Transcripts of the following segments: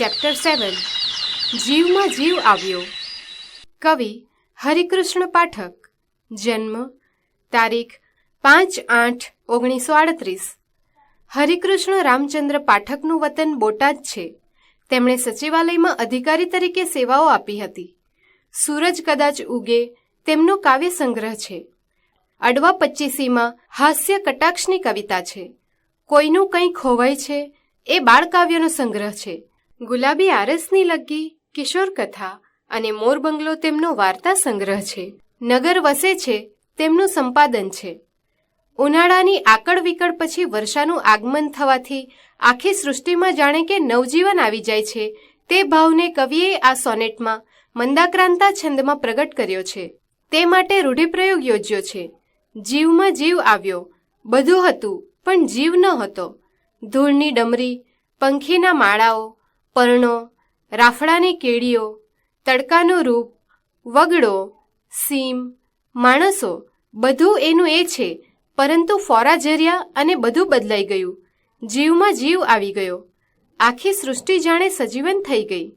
Chapter સેવન જીવમાં જીવ આવ્યો. કવિ હરિકૃષ્ણ પાઠક. જન્મ તારીખ પાંચ આઠ ઓગણીસો આડત્રીસ. હરિકૃષ્ણ રામચંદ્ર પાઠકનું વતન બોટાદ છે. તેમણે સચિવાલયમાં અધિકારી તરીકે સેવાઓ આપી હતી. સૂરજ કદાચ ઉગે તેમનો કાવ્ય સંગ્રહ છે. અડવા પચ્ચીસીમાં હાસ્ય કટાક્ષની કવિતા છે. કોઈનું કંઈ ખોવાય છે એ બાળકાવ્યનો સંગ્રહ છે. ગુલાબી આરસની લગ્ગી, કિશોર કથા અને મોર બંગલો તેમનો વાર્તા સંગ્રહ છે. નગર વસે છે, તેમનું સંપાદન છે. ઉનાળાની આકળ વિકળ પછી વર્ષાનું આગમન થવાથી આખી સૃષ્ટિમાં જાણે કે નવજીવન આવી જાય છે. તે ભાવને કવિએ આ સોનેટમાં, મંદાક્રાંતા છંદમાં પ્રગટ કર્યો છે. તે માટે રૂઢિપ્રયોગ યોજ્યો છે. જીવમાં જીવ આવ્યો. બધું હતું, પણ જીવ ન હતો. ધૂળની ડમરી, પંખીના માળાઓ પર્ણો, રાફડાની કેડીઓ તડકાનું રૂપ, વગડો, સીમ, માણસો, બધું એનું એ છે, પરંતુ ફોરા જર્યા અને બધું બદલાઈ ગયું. જીવમાં જીવ આવી ગયો. આખી સૃષ્ટિ જાણે સજીવન થઈ ગઈ.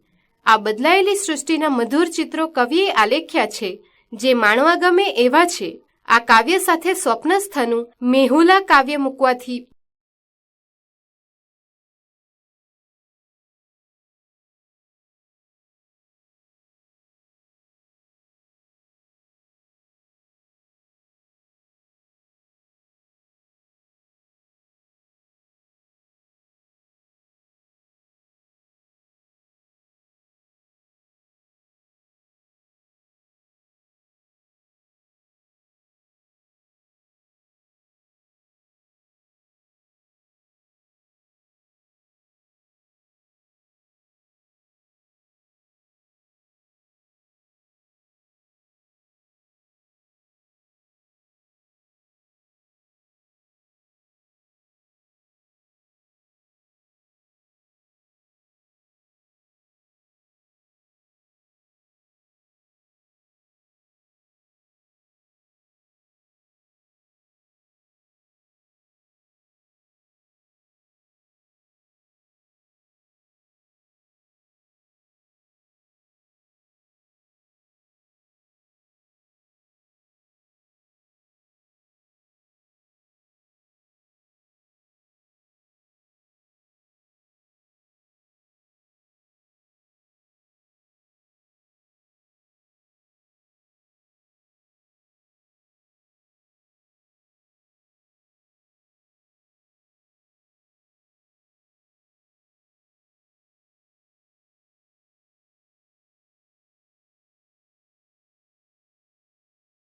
આ બદલાયેલી સૃષ્ટિના મધુર ચિત્રો કવિએ આલેખ્યા છે, જે માણવા ગમે એવા છે. આ કાવ્ય સાથે સ્વપ્નસ્થનું મેહુલા કાવ્ય મૂકવાથી